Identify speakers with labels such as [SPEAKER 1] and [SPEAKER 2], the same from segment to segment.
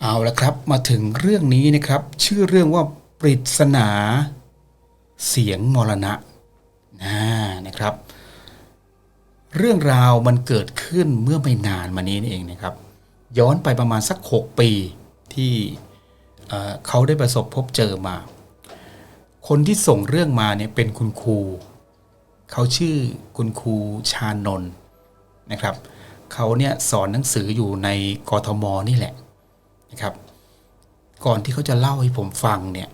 [SPEAKER 1] เอาละครับมาถึงเรื่องนี้นะครับ ชื่อเรื่องว่าปริศนา เสียงมรณะนะนะครับ เรื่องราวมันเกิดขึ้นเมื่อไม่นานมานี้นี่เองนะครับ ย้อนไปประมาณสัก 6 ปีที่เขาได้ประสบพบเจอมา คนที่ส่งเรื่องมาเนี่ยเป็นคุณครู เขาชื่อคุณครูชานนนะครับ เขาเนี่ยสอนหนังสืออยู่ในกทมนี่แหละ นะครับ ก่อนที่เขาจะเล่าให้ผมฟังเนี่ย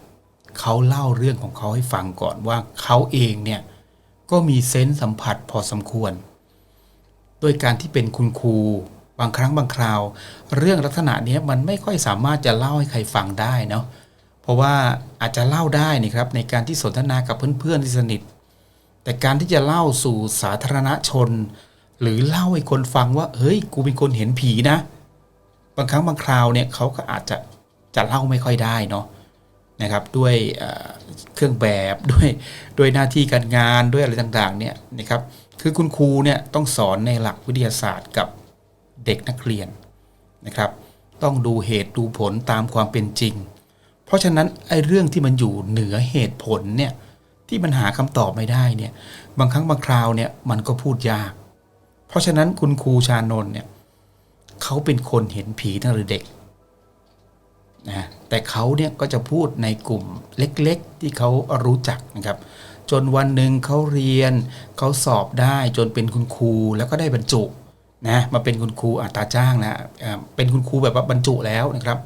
[SPEAKER 1] เขาเล่าเรื่องของเขาให้ฟังก่อนว่าเขาเองเนี่ยก็มีเซนส์สัมผัสพอสมควร ด้วยการที่เป็นคุณครูบางครั้งบางคราว เรื่องลักษณะเนี้ยมันไม่ค่อยสามารถจะเล่าให้ใครฟังได้เนาะเพราะว่าอาจจะเล่าได้นี่ครับในการที่สนทนากับเพื่อนๆที่สนิท แต่การที่จะเล่าสู่สาธารณชน หรือเล่าให้คนฟังว่าเฮ้ยกูเป็นคนเห็นผีนะ บางครั้งบางคราวเนี่ยเขาก็อาจจะจะเล่าไม่ค่อยได้เนาะนะครับด้วยเครื่องแบบด้วยด้วยหน้าที่การงานด้วยอะไรต่างๆเนี่ยนะครับคือคุณครูเนี่ยต้องสอนในหลักวิทยาศาสตร์กับเด็กนักเรียนนะครับ ต้องดูเหตุดูผลตามความเป็นจริง เพราะฉะนั้นไอ้เรื่องที่มันอยู่เหนือเหตุผลเนี่ยที่มันหาคำตอบไม่ได้เนี่ยบางครั้งบางคราวเนี่ยมันก็พูดยาก เพราะฉะนั้นคุณครูชานนท์เนี่ย เขาเป็นคนเห็นผีตั้งแต่เด็กนะแต่เขาเนี่ยก็จะพูดในกลุ่มเล็กๆ ที่เขารู้จักนะครับ จนวันหนึ่งเขาเรียนเขาสอบได้จนเป็นคุณครูแล้วก็ได้บรรจุนะมาเป็นคุณครูอัตราจ้างแล้วอ่าเป็นคุณครูแบบว่าบรรจุแล้วนะครับ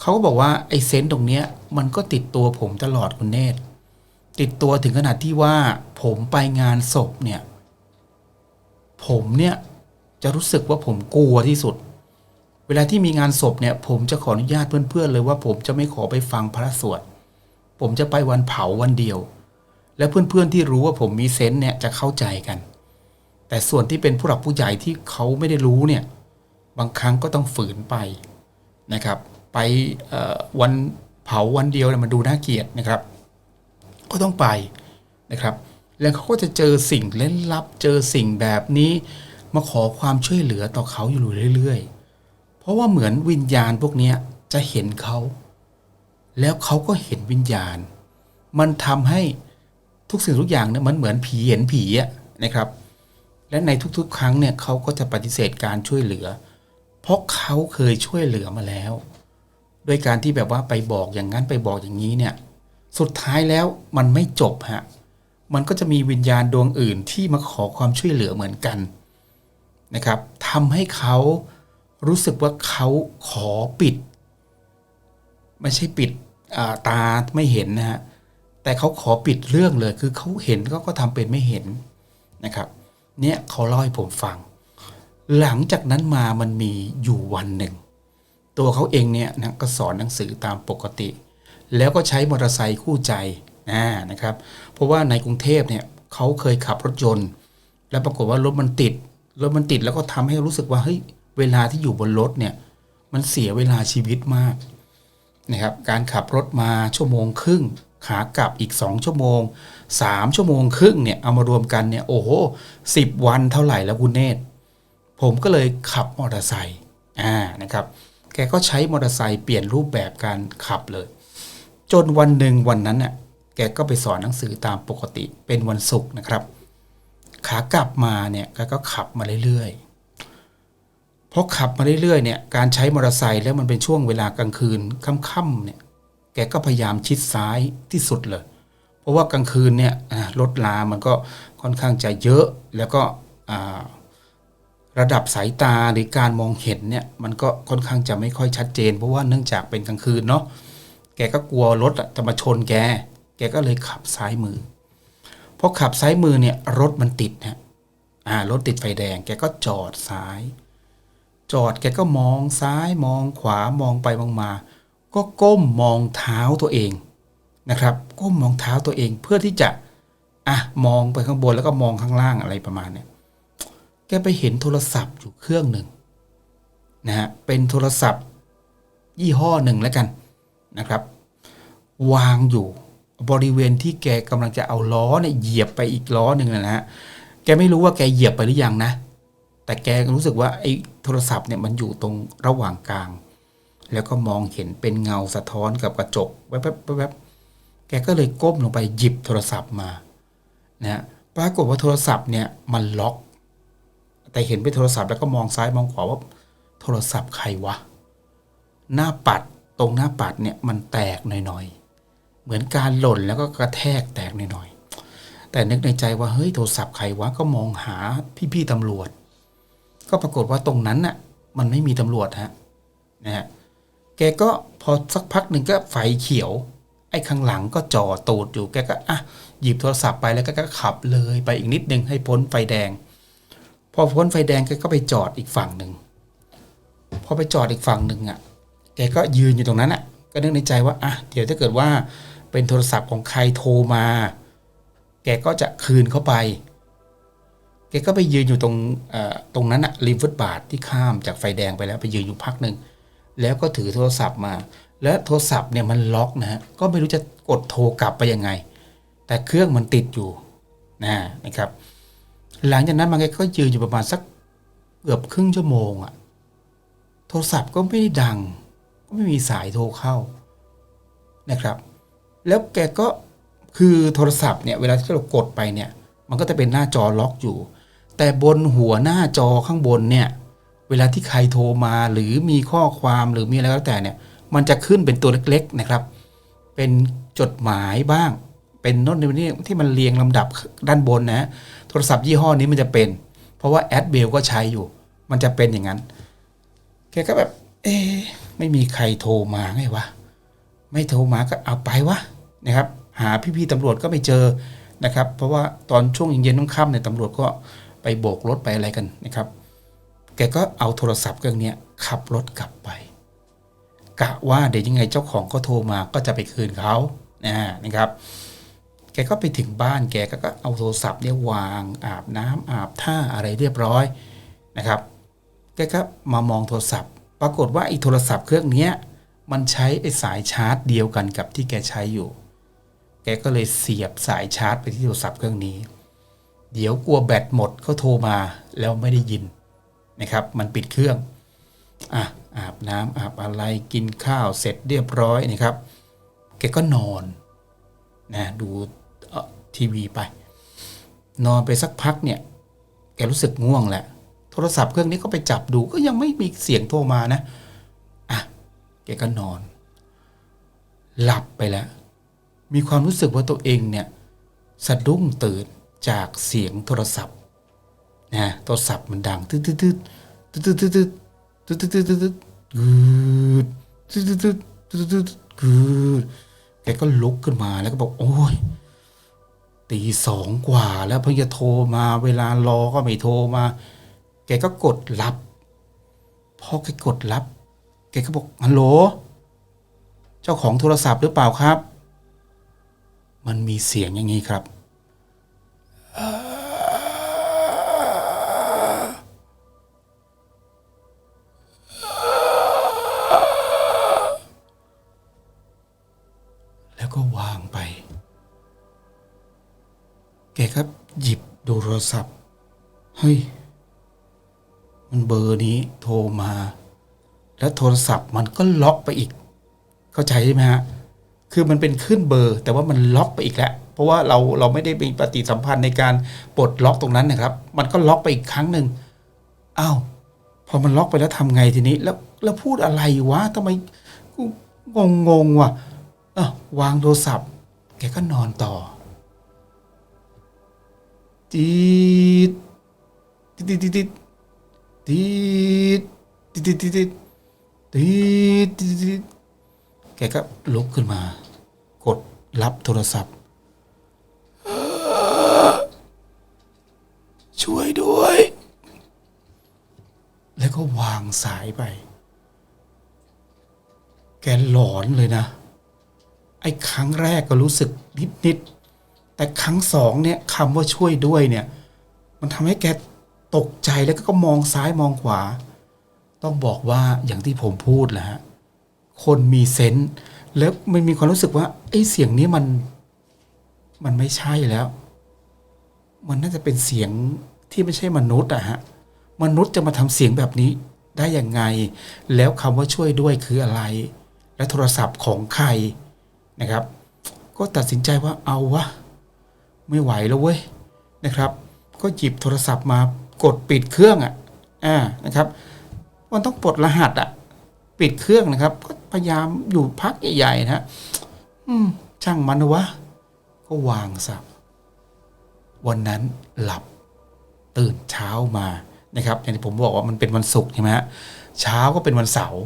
[SPEAKER 1] เขาก็บอกว่าไอ้เซนส์ตรงเนี้ยมันก็ติดตัวผมตลอดคุณเนตรติดตัวถึงขนาดที่ว่าผมไปงานศพเนี่ยผมเนี่ย จะรู้สึกว่าผมกลัวที่สุด เวลาที่มีงานศพเนี่ย ผมจะขออนุญาตเพื่อนๆเลยว่าผมจะไม่ขอไปฟังพระสวด ผมจะไปวันเผาวันเดียว และเพื่อนๆที่รู้ว่าผมมีเซนส์เนี่ยจะเข้าใจกัน แต่ส่วนที่เป็นผู้หลักผู้ใหญ่ที่เขาไม่ได้รู้เนี่ย บางครั้งก็ต้องฝืนไปนะครับ ไปวันเผาวันเดียวเนี่ยมันดูน่าเกลียดนะครับ ก็ต้องไปนะครับ แล้วเขาก็จะเจอสิ่งเล่นลับ เจอสิ่งแบบนี้ มาขอความช่วยเหลือต่อเขาอยู่เรื่อยๆ เพราะว่าเหมือนวิญญาณพวกนี้จะเห็นเขา แล้วเขาก็เห็นวิญญาณ มันทำให้ทุกสิ่งทุกอย่างเนี่ยมันเหมือนผีเห็นผีนะครับ และในทุกๆ ครั้งเนี่ยเขาก็จะปฏิเสธการช่วยเหลือ เพราะเขาเคยช่วยเหลือมาแล้วด้วยการที่แบบว่าไปบอกอย่างนั้นไปบอกอย่างนี้เนี่ยสุดท้ายแล้วมันไม่จบฮะ มันก็จะมีวิญญาณดวงอื่นที่มาขอความช่วยเหลือเหมือนกัน นะครับทำให้เขารู้สึกว่าเขาขอปิด ไม่ใช่ปิดาตาไม่เห็นนะฮะแต่เขาขอปิดเรื่องเลย คือเขาเห็นเขาก็ทำเป็นไม่เห็นนะครับ เนี่ยเขาเล่าให้ผมฟัง หลังจากนั้นมามันมีอยู่วันหนึ่ง ตัวเขาเองเนี่ยนะก็สอนหนังสือตามปกติ แล้วก็ใช้มอเตอร์ไซค์คู่ใจอ่านะครับ เพราะว่าในกรุงเทพเนี่ยเขาเคยขับรถยนต์ แล้วปรากฏว่ารถมันติด รถมันติดแล้วก็ทำให้รู้สึกว่าเฮ้ยเวลาที่อยู่บนรถเนี่ย มันเสียเวลาชีวิตมากนะครับการขับรถมาชั่วโมงครึ่งขากลับอีก 2 ชั่วโมง 3 ชั่วโมงครึ่งเนี่ยเอามารวมกันเนี่ยโอ้โหสิบวันเท่าไหร่แล้วคุณเนตรผมก็เลยขับมอเตอร์ไซค์อ่านะครับแกก็ใช้มอเตอร์ไซค์เปลี่ยนรูปแบบการขับเลย จนวันหนึ่งวันนั้นน่ะแกก็ไปสอนหนังสือตามปกติเป็นวันศุกร์นะครับ ขากลับมาเนี่ยแกก็ขับมาเรื่อยๆพอขับมาเรื่อยๆเนี่ยการใช้มอเตอร์ไซค์แล้วมันเป็นช่วงเวลากลางคืนค่ำๆเนี่ยแกก็พยายามชิดซ้ายที่สุดเลย เพราะว่ากลางคืนเนี่ยรถลามันก็ค่อนข้างจะเยอะแล้วก็ระดับสายตาหรือการมองเห็นเนี่ยมันก็ค่อนข้างจะไม่ค่อยชัดเจน เพราะว่าเนื่องจากเป็นกลางคืนเนาะแกก็กลัวรถจะมาชนแก แกก็เลยขับซ้ายมือ พอขับซ้ายมือเนี่ยรถมันติดฮะอ่ารถติดไฟแดง แกก็จอดซ้าย จอดแกก็มองซ้ายมองขวามองไปมองมา ก็ก้มมองเท้าตัวเองนะครับ ก้มมองเท้าตัวเองเพื่อที่จะอะมองไปข้างบนแล้วก็มองข้างล่างอะไรประมาณเนี้ยแกไปเห็นโทรศัพท์อยู่เครื่องหนึ่งนะฮะเป็นโทรศัพท์ยี่ห้อหนึ่งแล้วกันนะครับ วางอยู่ บริเวณที่แกกำลังจะเอาล้อเนี่ยเหยียบไปอีกล้อหนึ่งนะฮะแกไม่รู้ว่าแกเหยียบไปหรือยังนะ แต่แกรู้สึกว่าไอ้โทรศัพท์เนี่ยมันอยู่ตรงระหว่างกลาง แล้วก็มองเห็นเป็นเงาสะท้อนกับกระจกแวบๆแวบๆแกก็เลยก้มลงไปหยิบโทรศัพท์มานะปรากฏว่าโทรศัพท์เนี่ยมันล็อก แต่เห็นเป็นโทรศัพท์แล้วก็มองซ้ายมองขวาว่าโทรศัพท์ใครวะ หน้าปัดตรงหน้าปัดเนี่ยมันแตกหน่อยๆ เหมือนการหล่นแล้วก็กระแทกแตกหน่อยๆแต่นึกในใจว่าเฮ้ยโทรศัพท์ใครวะก็มองหาพี่ๆตำรวจ ก็ปรากฏว่าตรงนั้นน่ะ มันไม่มีตำรวจฮะนะฮะแกก็พอสักพักหนึ่งก็ไฟเขียว ไอ้ข้างหลังก็จอตูดอยู่แกก็อะหยิบโทรศัพท์ไปแล้วก็ก็ขับเลยไปอีกนิดนึงให้พ้นไฟแดง พอพ้นไฟแดงแกก็ไปจอดอีกฝั่งหนึ่งพอไปจอดอีกฝั่งหนึ่งอะแกก็ยืนอยู่ตรงนั้นอะ ก็นึกในใจว่าอะเดี๋ยวถ้าเกิดว่า เป็นโทรศัพท์ของใครโทรมา แกก็จะคืนเข้าไป แกก็ไปยืนอยู่ตรงตรงนั้นอะริมฟุตบาทที่ข้ามจากไฟแดงไปแล้วไปยืนอยู่พักหนึ่งแล้วก็ถือโทรศัพท์มา และโทรศัพท์เนี่ยมันล็อกนะฮะก็ไม่รู้จะกดโทรกลับไปยังไง แต่เครื่องมันติดอยู่นะนะครับ หลังจากนั้นมันก็ยืนอยู่ประมาณสักเกือบครึ่งชั่วโมงอะโทรศัพท์ก็ไม่ได้ดัง ก็ไม่มีสายโทรเข้านะครับ แล้วแกก็คือโทรศัพท์เนี่ยเวลาที่เรากดไปเนี่ย มันก็จะเป็นหน้าจอล็อกอยู่ แต่บนหัวหน้าจอข้างบนเนี่ย เวลาที่ใครโทรมาหรือมีข้อความหรือมีอะไรก็แล้วแต่เนี่ย มันจะขึ้นเป็นตัวเล็กๆนะครับ เป็นจดหมายบ้าง เป็นโน้ตในนี้ที่มันเรียงลำดับด้านบนนะโทรศัพท์ยี่ห้อนี้มันจะเป็น เพราะว่าแอดเบลก็ใช้อยู่ มันจะเป็นอย่างนั้นแกก็แบบ เอ๊ไม่มีใครโทรมาไงวะ ไม่โทรมาก็เอาไปวะนะครับ หาพี่ๆตำรวจก็ไม่เจอนะครับ เพราะว่าตอนช่วงเย็นๆค่ำๆเนี่ยตำรวจก็ไปโบกรถไปอะไรกันนะครับ แกก็เอาโทรศัพท์เครื่องนี้ขับรถกลับไปกะว่าเดี๋ยวยังไงเจ้าของก็โทรมาก็จะไปคืนเขานะนะครับ แกก็ไปถึงบ้านแกก็เอาโทรศัพท์เนี่ยวางอาบน้ำอาบท่าอะไรเรียบร้อยนะครับ แกก็มามองโทรศัพท์ ปรากฏว่าไอ้โทรศัพท์เครื่องเนี้ย มันใช้ไอ้สายชาร์จเดียวกันกับที่แกใช้อยู่ แกก็เลยเสียบสายชาร์จไปที่โทรศัพท์เครื่องนี้ เดี๋ยวกลัวแบตหมดเขาโทรมาแล้วไม่ได้ยินนะครับ มันปิดเครื่องอะอาบน้ำอาบอะไรกินข้าวเสร็จเรียบร้อยนะครับ แกก็นอนนะดูทีวีไป นอนไปสักพักเนี่ย แกรู้สึกง่วงแหละ โทรศัพท์เครื่องนี้ก็ไปจับดูก็ยังไม่มีเสียงโทรมานะอะ แกก็นอน หลับไปแล้ว มีความรู้สึกว่าตัวเองเนี่ยสะดุ้งตื่นจากเสียงโทรศัพท์นะโทรศัพท์มันดังตึ๊ดตึ๊ดตึ๊ดตึ๊ดตึ๊ดตึ๊ดตึ๊ดตึ๊ดตึ๊ดตึ๊ดตึ๊ดตึ๊ดตึ๊ดตึ๊ดตึ๊ดตึ๊ดตึ๊ดกึดแกก็ลุกขึ้นมาแล้วก็บอกโอ้ยตีสองกว่าแล้วเพิ่งจะโทรมาเวลารอก็ไม่โทรมา แกก็กดรับพอแกกดรับ แกก็บอกฮัลโหล เจ้าของโทรศัพท์หรือเปล่าครับ มันมีเสียงอย่างนี้ครับ แล้วก็วางไป แกก็หยิบดูโทรศัพท์ เฮ้ย มันเบอร์นี้โทรมา แล้วโทรศัพท์มันก็ล็อกไปอีก เข้าใจใช่ไหมฮะคือมันเป็นขึ้นเบอร์ แต่ว่ามันล็อกไปอีกแล้วเพราะว่าเราเราไม่ได้มีปฏิสัมพันธ์ในการปลดล็อกตรงนั้นนะครับ มันก็ล็อกไปอีกครั้งหนึ่งอ้าวพอมันล็อกไปแล้วทำไงทีนี้ แล้วแล้วพูดอะไรวะทำไมกูงงงๆว่ะอะวางโทรศัพท์ แกก็นอนต่อตีดตีดตีดตีดตีดตีด ตีตีตีแกก็ลุกขึ้นมา กดรับโทรศัพท์ ช่วยด้วย แล้วก็วางสายไป แกหลอนเลยนะ ไอ้ครั้งแรกก็รู้สึกนิดๆแต่ครั้งสองเนี่ยคำว่าช่วยด้วยเนี่ย มันทำให้แกตกใจแล้วก็มองซ้ายมองขวา ต้องบอกว่าอย่างที่ผมพูดแหละฮะคนมีเซนส์แล้วมันมีความรู้สึกว่าไอ้เสียงนี้มันมันไม่ใช่แล้ว มันน่าจะเป็นเสียงที่ไม่ใช่มนุษย์อะฮะมนุษย์จะมาทำเสียงแบบนี้ได้ยังไง แล้วคำว่าช่วยด้วยคืออะไร และโทรศัพท์ของใครนะครับ ก็ตัดสินใจว่าเอาวะไม่ไหวแล้วเว้ยนะครับ ก็หยิบโทรศัพท์มากดปิดเครื่องอะอ่านะครับ มันต้องปลดรหัสอะ่ะปิดเครื่องนะครับ ก็พยายามอยู่พักใหญ่ๆนะฮะอืม ช่างมันวะ ก็วางซะวันนั้นหลับตื่นเช้ามานะครับ อย่างที่ผมบอกว่ามันเป็นวันศุกร์ใช่ไหมฮะเช้าก็เป็นวันเสาร์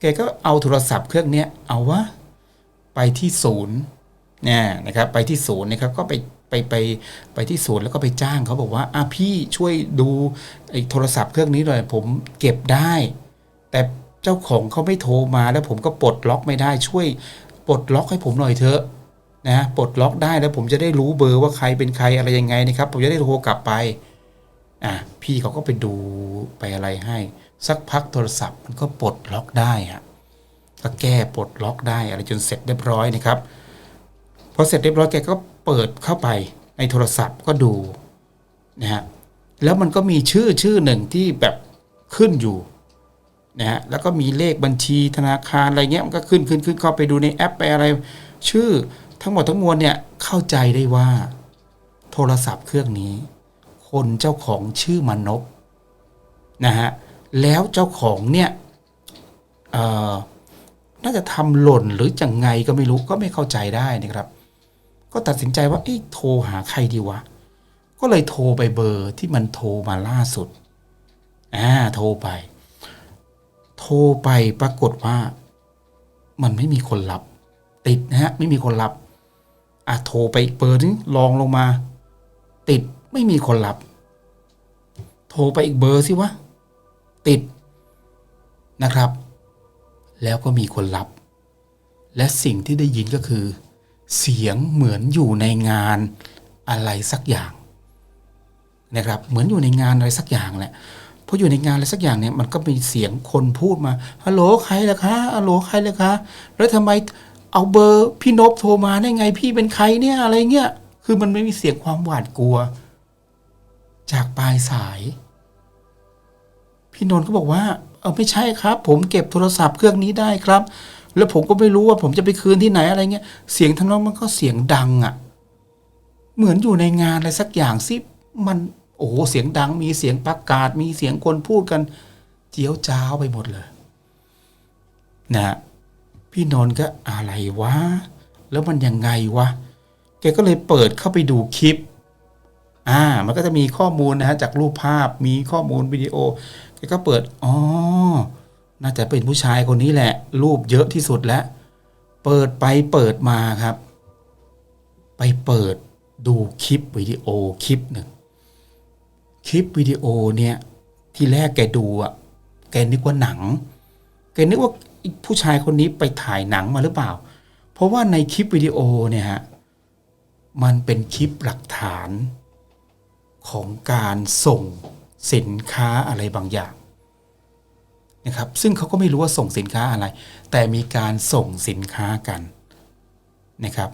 [SPEAKER 1] แกก็เอาโทรศัพท์เครื่องเนี้ยเอาวะไปที่ศูนย์เนี่ยนะครับ ไปที่ศูนย์นะครับก็ไป ไปไปไปที่ศูนย์แล้วก็ไปจ้างเขาบอกว่าอะพี่ช่วยดูไอ้โทรศัพท์เครื่องนี้หน่อยผมเก็บได้ แต่เจ้าของเขาไม่โทรมาแล้วผมก็ปลดล็อกไม่ได้ช่วยปลดล็อกให้ผมหน่อยเถอะนะปลดล็อกได้แล้วผมจะได้รู้เบอร์ว่าใครเป็นใครอะไรยังไงนะครับ ผมจะได้โทรกลับไปอะพี่เขาก็ไปดูไปอะไรให้ สักพักโทรศัพท์มันก็ปลดล็อกได้ฮะก็แก้ปลดล็อกได้อะไรจนเสร็จเรียบร้อยนะครับพอเสร็จเรียบร้อยแกก็ เปิดเข้าไปในโทรศัพท์ก็ดูนะฮะแล้วมันก็มีชื่อชื่อหนึ่งที่แบบขึ้นอยู่นะฮะแล้วก็มีเลขบัญชีธนาคารอะไรเงี้ยมันก็ขึ้นขึ้นขึ้นเข้าไปดูในแอปไปอะไร ชื่อทั้งหมดทั้งมวลเนี่ยเข้าใจได้ว่า โทรศัพท์เครื่องนี้ คนเจ้าของชื่อมนพนะฮะแล้วเจ้าของเนี่ยเอ่อน่าจะทำหล่นหรือจังไงก็ไม่รู้ก็ไม่เข้าใจได้นะครับ ก็ตัดสินใจว่าเอ๊ะโทรหาใครดีวะ ก็เลยโทรไปเบอร์ที่มันโทรมาล่าสุดอ่าโทรไป โทรไปปรากฏว่า มันไม่มีคนรับ ติดนะฮะ ไม่มีคนรับอะโทรไปอีกเบอร์นึงลองลงมา ติดไม่มีคนรับ โทรไปอีกเบอร์สิวะติดนะครับ แล้วก็มีคนรับ และสิ่งที่ได้ยินก็คือ เสียงเหมือนอยู่ในงานอะไรสักอย่างนะครับ เหมือนอยู่ในงานอะไรสักอย่างแหละพออยู่ในงานอะไรสักอย่างเนี่ยมันก็มีเสียงคนพูดมาฮัลโหลใครล่ะคะฮัลโหลใครล่ะคะแล้วทำไมเอาเบอร์พี่นบโทรมาได้ไงพี่เป็นใครเนี่ยอะไรเงี้ยคือมันไม่มีเสียงความหวาดกลัว จากปลายสาย พี่นนท์ก็บอกว่า เออไม่ใช่ครับ ผมเก็บโทรศัพท์เครื่องนี้ได้ครับ แล้วผมก็ไม่รู้ว่าผมจะไปคืนที่ไหนอะไรเงี้ย เสียงทั้งนั้นมันก็เสียงดังอะ่ะ เหมือนอยู่ในงานอะไรสักอย่างสิมันโอ้โหเสียงดัง มีเสียงประกาศ มีเสียงคนพูดกัน เจียวจ้าวไปหมดเลยนะฮะพี่นนท์ก็อะไรวะ แล้วมันยังไงวะ แกก็เลยเปิดเข้าไปดูคลิป อ่า มันก็จะมีข้อมูลนะฮะจากรูปภาพ มีข้อมูลวิดีโอ แกก็เปิด อ๋อ น่าจะเป็นผู้ชายคนนี้แหละ รูปเยอะที่สุดแล้ว เปิดไปเปิดมาครับ ไปเปิดดูคลิปวิดีโอคลิปหนึ่งคลิปวิดีโอเนี่ยที่แรกแกดูอะแกนึกว่าหนัง แกนึกว่าผู้ชายคนนี้ไปถ่ายหนังมาหรือเปล่า เพราะว่าในคลิปวิดีโอเนี่ยฮะมันเป็นคลิปหลักฐานของการส่งสินค้าอะไรบางอย่าง นะครับซึ่งเขาก็ไม่รู้ว่าส่งสินค้าอะไร แต่มีการส่งสินค้ากันนะครับ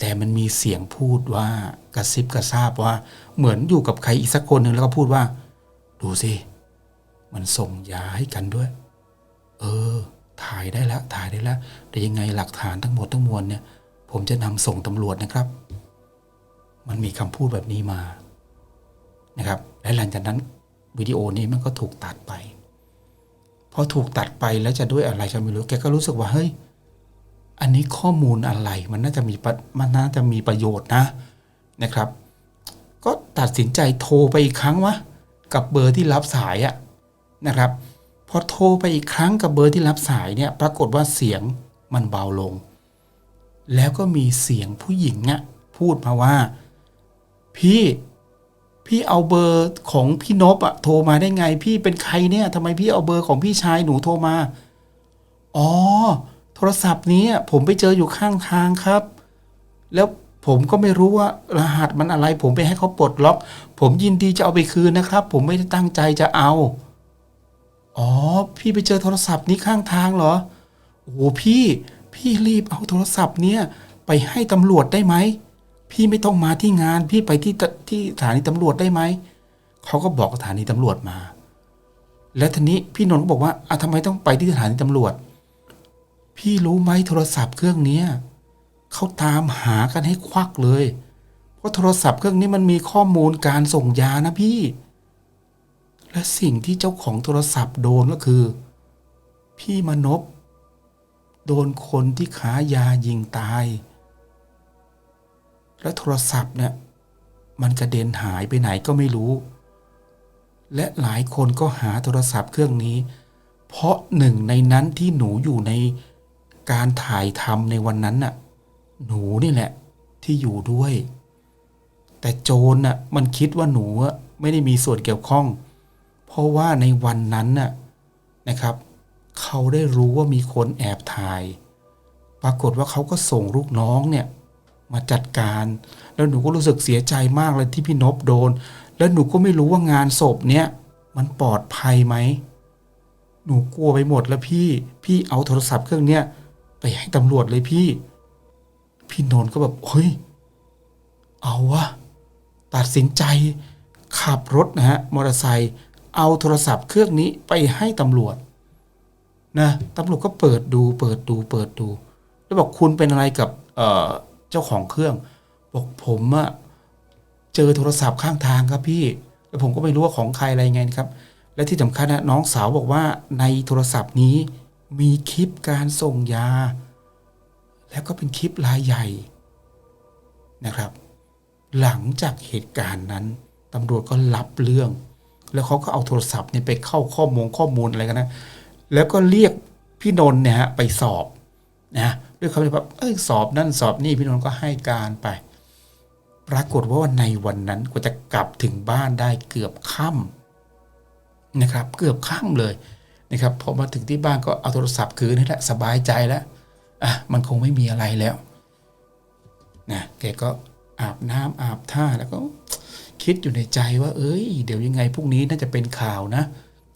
[SPEAKER 1] แต่มันมีเสียงพูดว่ากระซิบกระซาบว่าเหมือนอยู่กับใครอีกสักคนหนึ่งแล้วก็พูดว่า ดูสิมันส่งยาให้กันด้วย เออ ถ่ายได้แล้ว ถ่ายได้แล้วแต่ยังไงหลักฐานทั้งหมดทั้งมวลเนี่ย ผมจะนำส่งตำรวจนะครับ มันมีคำพูดแบบนี้มานะครับ และหลังจากนั้นวิดีโอนี้มันก็ถูกตัดไป พอถูกตัดไปแล้วจะด้วยอะไรก็ไม่รู้แกก็รู้สึกว่าเฮ้ยอันนี้ข้อมูลอะไรมันน่าจะมีมันน่าจะมีประโยชน์นะนะครับ ก็ตัดสินใจโทรไปอีกครั้งวะกับเบอร์ที่รับสายอะนะครับพอโทรไปอีกครั้งกับเบอร์ที่รับสายเนี่ยปรากฏว่าเสียงมันเบาลง แล้วก็มีเสียงผู้หญิงอะพูดมาว่า พี่ พี่เอาเบอร์ของพี่นบอะโทรมาได้ไง พี่เป็นใครเนี่ยทำไมพี่เอาเบอร์ของพี่ชายหนูโทรมา อ๋อ โทรศัพท์นี้ผมไปเจออยู่ข้างทางครับ แล้วผมก็ไม่รู้ว่ารหัสมันอะไร ผมไปให้เขาปลดล็อก ผมยินดีจะเอาไปคืนนะครับ ผมไม่ได้ตั้งใจจะเอา อ๋อ พี่ไปเจอโทรศัพท์นี้ข้างทางเหรอ โอ้พี่ พี่รีบเอาโทรศัพท์เนี่ยไปให้ตำรวจได้ไหม พี่ไม่ต้องมาที่งาน พี่ไปที่ที่สถานีตำรวจได้ไหมเขาก็บอกสถานีตำรวจมา แล้วทีนี้พี่นนท์ก็บอกว่าอะทำไมต้องไปที่สถานีตำรวจ พี่รู้ไหมโทรศัพท์เครื่องเนี้ยเขาตามหากันให้ควักเลย เพราะโทรศัพท์เครื่องนี้มันมีข้อมูลการส่งยานะพี่ และสิ่งที่เจ้าของโทรศัพท์โดนก็คือ พี่มนพโดนคนที่ขายายิงตาย และโทรศัพท์เนี่ยมันกระเด็นหายไปไหนก็ไม่รู้ และหลายคนก็หาโทรศัพท์เครื่องนี้ เพราะหนึ่งในนั้นที่หนูอยู่ในการถ่ายทำในวันนั้นน่ะ หนูนี่แหละที่อยู่ด้วย แต่โจรน่ะมันคิดว่าหนูไม่ได้มีส่วนเกี่ยวข้อง เพราะว่าในวันนั้นน่ะนะครับ เขาได้รู้ว่ามีคนแอบถ่าย ปรากฏว่าเขาก็ส่งลูกน้องเนี่ย มาจัดการ แล้วหนูก็รู้สึกเสียใจมากเลยที่พี่นพโดน แล้วหนูก็ไม่รู้ว่างานศพเนี่ยมันปลอดภัยไหม หนูกลัวไปหมดแล้วพี่ พี่เอาโทรศัพท์เครื่องเนี้ยไปให้ตำรวจเลยพี่ พี่นนท์ก็แบบเฮ้ย เอาวะ ตัดสินใจ ขับรถนะฮะมอเตอร์ไซค์เอาโทรศัพท์เครื่องนี้ไปให้ตำรวจนะตำรวจก็เปิดดู เปิดดู เปิดดู แล้วบอกคุณเป็นอะไรกับ เจ้าของเครื่อง บอกผมอะเจอโทรศัพท์ข้างทางครับพี่แล้วผมก็ไม่รู้ว่าของใครอะไรไงครับ และที่สำคัญนะน้องสาวบอกว่าในโทรศัพท์นี้มีคลิปการส่งยา แล้วก็เป็นคลิปรายใหญ่นะครับ หลังจากเหตุการณ์นั้นตำรวจก็รับเรื่อง แล้วเขาก็เอาโทรศัพท์เนี่ยไปเข้าข้อมูลข้อมูลอะไรกันนะ แล้วก็เรียกพี่นนท์เนี่ยฮะไปสอบนะ ด้วยคำที่แบบเอ้ยสอบนั่นสอบนี่พี่นนท์ก็ให้การไป ปรากฏว่าวันในวันนั้นกว่าจะกลับถึงบ้านได้เกือบค่ำนะครับ เกือบค่ำเลยนะครับพอมาถึงที่บ้านก็เอาโทรศัพท์คืนนี่แหละสบายใจแล้วอะมันคงไม่มีอะไรแล้วนะแกก็อาบน้ำอาบท่าแล้วก็คิดอยู่ในใจว่า เอ้ย เดี๋ยวยังไงพรุ่งนี้น่าจะเป็นข่าวนะ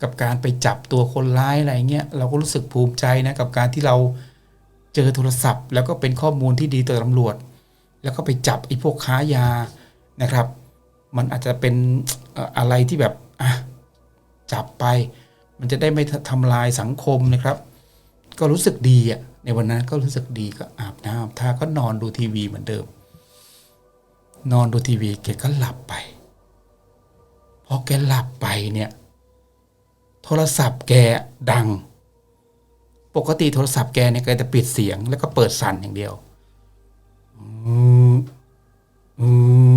[SPEAKER 1] กับการไปจับตัวคนร้ายอะไรเงี้ยเราก็รู้สึกภูมิใจนะกับการที่เรา เจอโทรศัพท์ แล้วก็เป็นข้อมูลที่ดีต่อตำรวจ แล้วก็ไปจับไอ้พวกค้ายานะครับ มันอาจจะเป็นเอ่ออะไรที่แบบอะจับไป มันจะได้ไม่ทำลายสังคมนะครับ ก็รู้สึกดีอะในวันนั้นก็รู้สึกดีก็อาบน้ำอาบท่าก็นอนดูทีวีเหมือนเดิม นอนดูทีวีแกก็หลับไปพอแกหลับไปเนี่ย โทรศัพท์แกดัง ปกติโทรศัพท์แกเนี่ยแกจะปิดเสียง แล้วก็เปิดสั่นอย่างเดียวอืมอื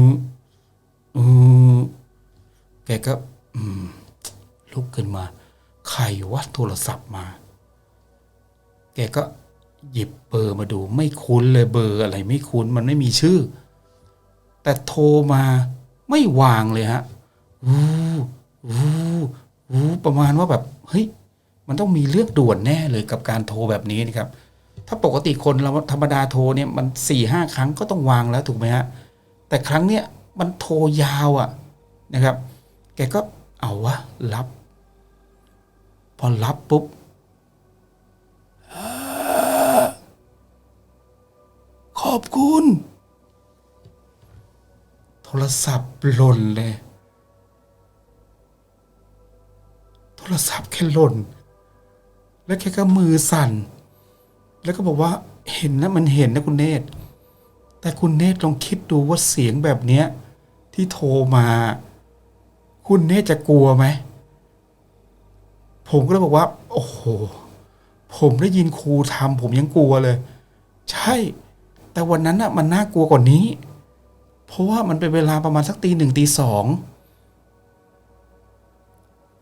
[SPEAKER 1] มอืมแกก็ อืม ลุกขึ้นมา ใครวัดโทรศัพท์มา แกก็หยิบเบอร์มาดู ไม่คุ้นเลยเบอร์อะไร ไม่คุ้นมันไม่มีชื่อ แต่โทรมาไม่วางเลยฮะวูวูวูประมาณว่าแบบ เฮ้ย มันต้องมีเรื่องด่วนแน่เลยกับการโทรแบบนี้นะครับ ถ้าปกติคนเราธรรมดาโทรเนี่ยมันสี่ห้าครั้งก็ต้องวางแล้วถูกไหมฮะแต่ครั้งเนี้ยมันโทรยาวอะ่ะนะครับ แกก็เอาวะรับ พอรับปุ๊บขอบคุณ โทรศัพท์หล่นเลย โทรศัพท์แค่หล่น แล้วแกก็มือสั่น แล้วก็บอกว่าเห็นนะมันเห็นนะคุณเนตรแต่คุณเนตรลองคิดดูว่าเสียงแบบเนี้ยที่โทรมา คุณเนตรจะกลัวไหมผมก็เลยบอกว่า โอ้โห ผมได้ยินครูทำผมยังกลัวเลย ใช่ แต่วันนั้นน่ะมันน่ากลัวกว่านี้ เพราะว่ามันเป็นเวลาประมาณสักตีหนึ่งตีสอง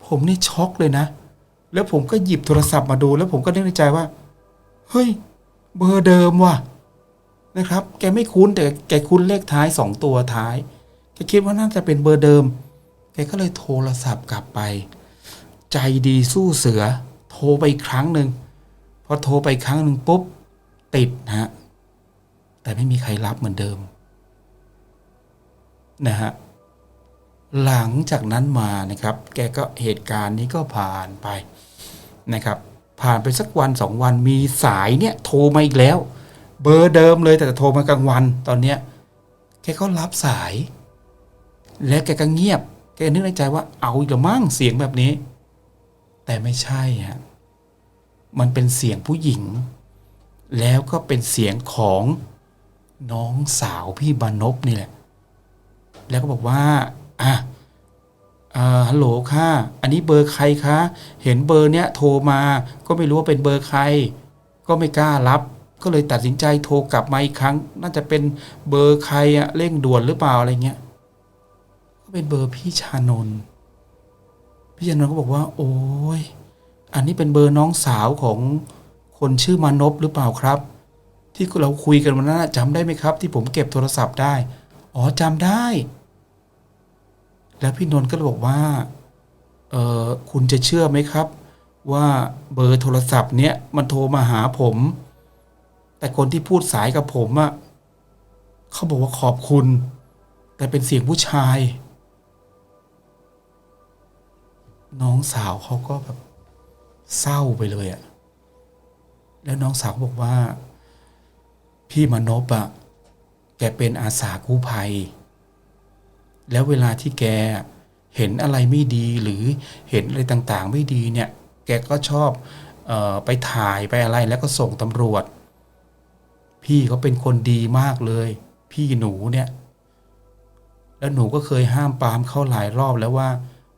[SPEAKER 1] ผมนี่ช็อกเลยนะ แล้วผมก็หยิบโทรศัพท์มาดู แล้วผมก็นึกในใจว่า เฮ้ย เบอร์เดิมว่ะ นะครับ แกไม่คุ้นแต่แกคุ้นเลขท้ายสองตัวท้ายแกคิดว่าน่าจะเป็นเบอร์เดิม แกก็เลยโทรศัพท์กลับไป ใจดีสู้เสือ โทรไปครั้งหนึ่งพพอโทรไปครั้งหนึ่งปุ๊บ ติดนะฮะ แต่ไม่มีใครรับเหมือนเดิม นะฮะ หลังจากนั้นมานะครับ แกก็เหตุการณ์นี้ก็ผ่านไปนะครับ ผ่านไปสักวันสองวันมีสายเนี่ยโทรมาอีกแล้ว เบอร์เดิมเลยแต่โทรมากลางวันตอนเนี้ยแกก็รับสาย และแกก็เงียบ แกนึกในใจว่าเอาอีกแล้วมั้งเสียงแบบนี้ แต่ไม่ใช่ฮะมันเป็นเสียงผู้หญิง แล้วก็เป็นเสียงของน้องสาวพี่บานพนี่แหละ แล้วก็บอกว่า อะอ่าฮัลโหลค่ะ อันนี้เบอร์ใครคะ เห็นเบอร์เนี้ยโทรมา ก็ไม่รู้ว่าเป็นเบอร์ใคร ก็ไม่กล้ารับ ก็เลยตัดสินใจโทรกลับมาอีกครั้ง น่าจะเป็นเบอร์ใครอะเร่งด่วนหรือเปล่าอะไรเงี้ย ก็เป็นเบอร์พี่ชานนท์พี่ชานนท์ก็บอกว่า โอ้ย อันนี้เป็นเบอร์น้องสาวของคนชื่อมานพหรือเปล่าครับ ที่เราคุยกันวันนั้นจำได้ไหมครับ ที่ผมเก็บโทรศัพท์ได้ อ๋อจำได้ แล้วพี่นนท์ก็เลยบอกว่าเออคุณจะเชื่อไหมครับ ว่าเบอร์โทรศัพท์เนี้ยมันโทรมาหาผม แต่คนที่พูดสายกับผมอะเขาบอกว่าขอบคุณ แต่เป็นเสียงผู้ชาย น้องสาวเขาก็แบบเศร้าไปเลยอะแล้วน้องสาวก็บอกว่า พี่มนพอะแกเป็นอาสากู้ภัย แล้วเวลาที่แกเห็นอะไรไม่ดีหรือเห็นอะไรต่างๆ ไม่ดีเนี่ย แกก็ชอบออไปถ่ายไปอะไรแล้วก็ส่งตำรวจ พี่เขาเป็นคนดีมากเลย พี่หนูเนี่ย แล้วหนูก็เคยห้ามปามเขาหลายรอบแล้วว่า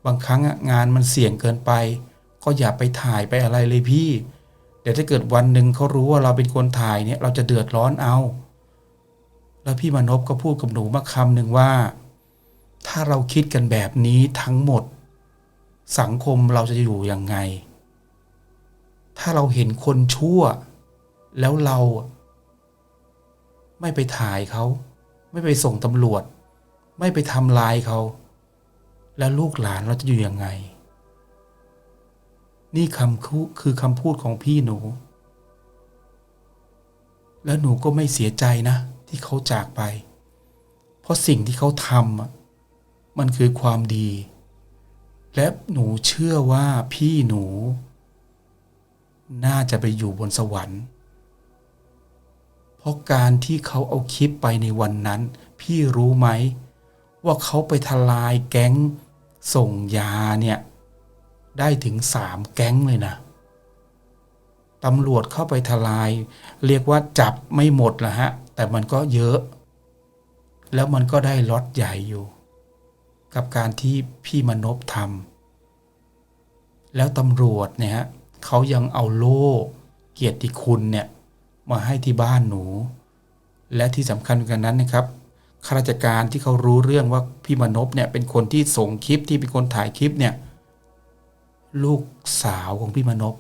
[SPEAKER 1] บางครั้งงานมันเสี่ยงเกินไป ก็อย่าไปถ่ายไปอะไรเลยพี่เดี๋ยวถ้าเกิดวันหนึ่งเขารู้ว่าเราเป็นคนถ่ายเนี่ย เราจะเดือดร้อนเอา แล้วพี่มานพก็พูดกับหนูมาคำหนึ่งว่า ถ้าเราคิดกันแบบนี้ทั้งหมด สังคมเราจะอยู่ยังไง ถ้าเราเห็นคนชั่ว แล้วเรา ไม่ไปถ่ายเขา ไม่ไปส่งตำรวจ ไม่ไปทำลายเขา แล้วลูกหลานเราจะอยู่ยังไง นี่คำคือคือคำพูดของพี่หนู แล้วหนูก็ไม่เสียใจนะ ที่เขาจากไป เพราะสิ่งที่เขาทำอะ มันคือความดี และหนูเชื่อว่าพี่หนู น่าจะไปอยู่บนสวรรค์ เพราะการที่เขาเอาคลิปไปในวันนั้น พี่รู้ไหม ว่าเขาไปทลายแก๊งส่งยาเนี่ย ได้ถึงสามแก๊งเลยนะตำรวจเข้าไปทลาย เรียกว่าจับไม่หมดละฮะ แต่มันก็เยอะ แล้วมันก็ได้ล็อตใหญ่อยู่ กับการที่พี่มนพทำแล้วตำรวจเนี่ยฮะเขายังเอาโล่เกียรติคุณเนี่ยมาให้ที่บ้านหนู และที่สำคัญกันนั้นนะครับข้าราชการที่เขารู้เรื่องว่าพี่มนพเนี่ยเป็นคนที่ส่งคลิปที่เป็นคนถ่ายคลิปเนี่ยลูกสาวของพี่มนพ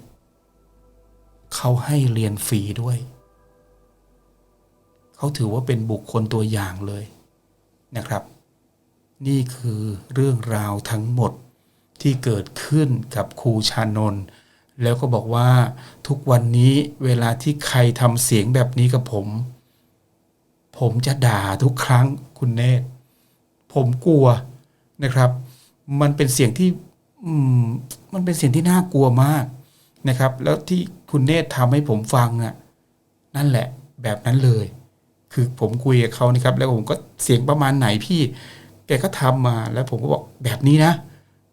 [SPEAKER 1] เขาให้เรียนฟรีด้วย เขาถือว่าเป็นบุคคลตัวอย่างเลยนะครับ นี่คือเรื่องราวทั้งหมดที่เกิดขึ้นกับครูชานนท์แล้วก็บอกว่าทุกวันนี้เวลาที่ใครทำเสียงแบบนี้กับผม ผมจะด่าทุกครั้งคุณเนตผมกลัวนะครับ มันเป็นเสียงที่มันเป็นเสียงที่น่ากลัวมากนะครับ แล้วที่คุณเนตทำให้ผมฟังอะนั่นแหละแบบนั้นเลย คือผมคุยกับเขานะครับ แล้วผมก็เสียงประมาณไหนพี่ แกก็ทำมาแล้วผมก็บอกแบบนี้นะ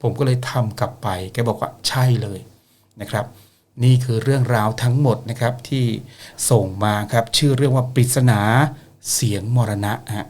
[SPEAKER 1] ผมก็เลยทำกลับไป แกบอกว่าใช่เลยนะครับ นี่คือเรื่องราวทั้งหมดนะครับที่ส่งมาครับ ชื่อเรื่องว่าปริศนาเสียงมรณะฮะ